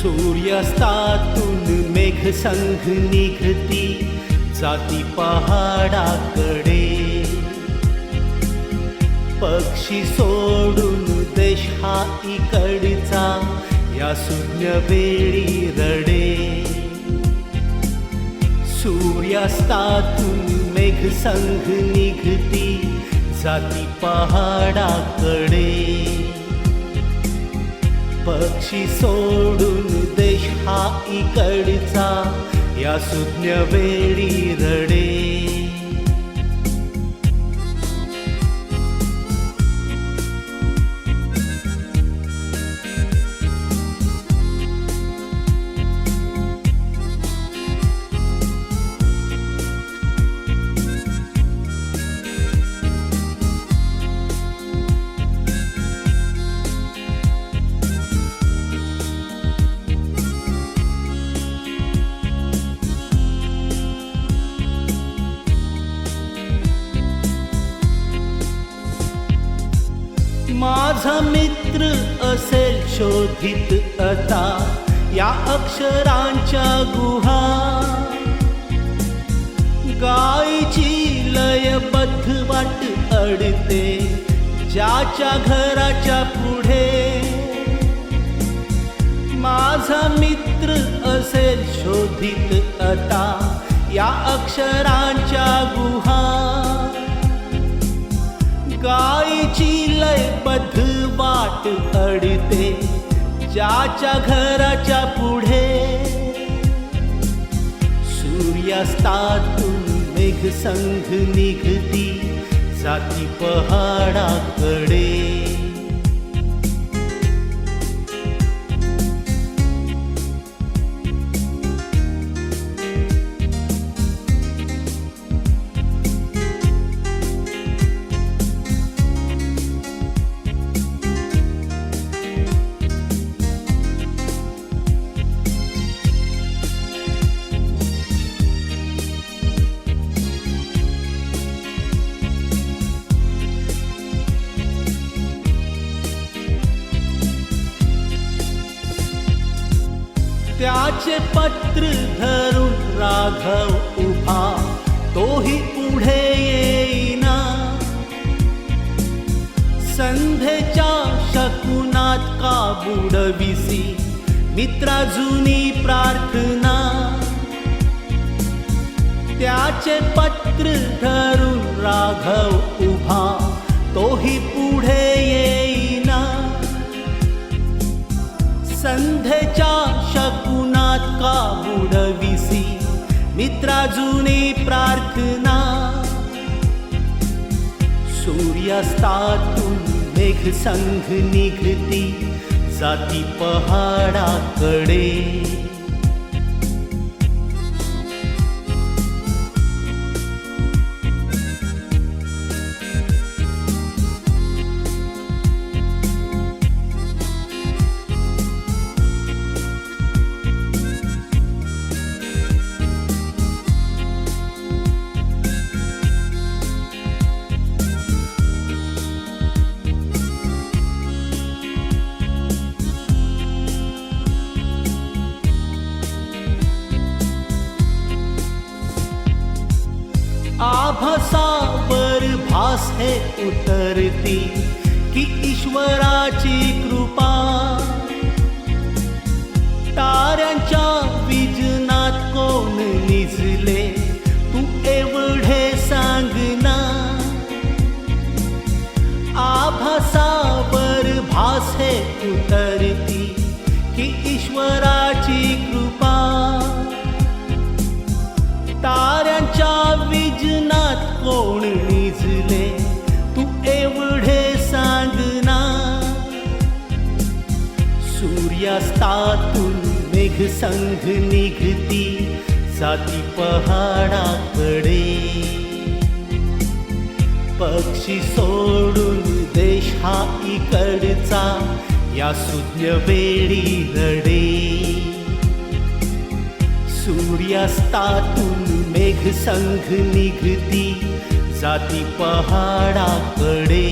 सूर्यास्तातून मेघसंघ निघती जाती पहाडाकडे. पक्षी सोडून देश हा इकडचा या शून्य वेळी रडे. सूर्यास्तातून मेघसंघ निघती जाती पहाडाकडे. पक्षी सोड सुज्ञ वेळी रडे माझा मित्र असेल शोधित आता या अक्षरांच्या गुहा. गायची लयबद्ध वाट अडते ज्याच्या घराच्या पुढे. माझा मित्र असेल शोधित आता या अक्षरा वाट अडते ज्याच्या घराच्या पुढे. सूर्यास्तातून मेघसंघ निघती जाती पहाडाकडे. त्याचे पत्र धरून राघव उभा तोही पुढे येईना. संध्येच्या शकुनात का बुडविसी मित्रा जुनी प्रार्थना. त्याचे पत्र धरून राघव उभा तोही पुढे येईना. संध्येच्या मनात का बुडविसी मित्रा सूर्यास्तात प्रार्थना। मेघ संघ निघती जाती पहाडाकडे. भास हे उतरती की ईश्वराची कृपा. ताऱ्यांच्या विजनात कोण निजले? तू एवढे सांगना आभासावर भास हे उतरती की ईश्वरा सूर्यास्तातून मेघसंघ निघती जाती पहाडाकडे पक्षी सोडून देश हा इकडचा या शून्य वेळी रडे. सूर्यास्तातून मेघसंघ निघती जाती पहाडाकडे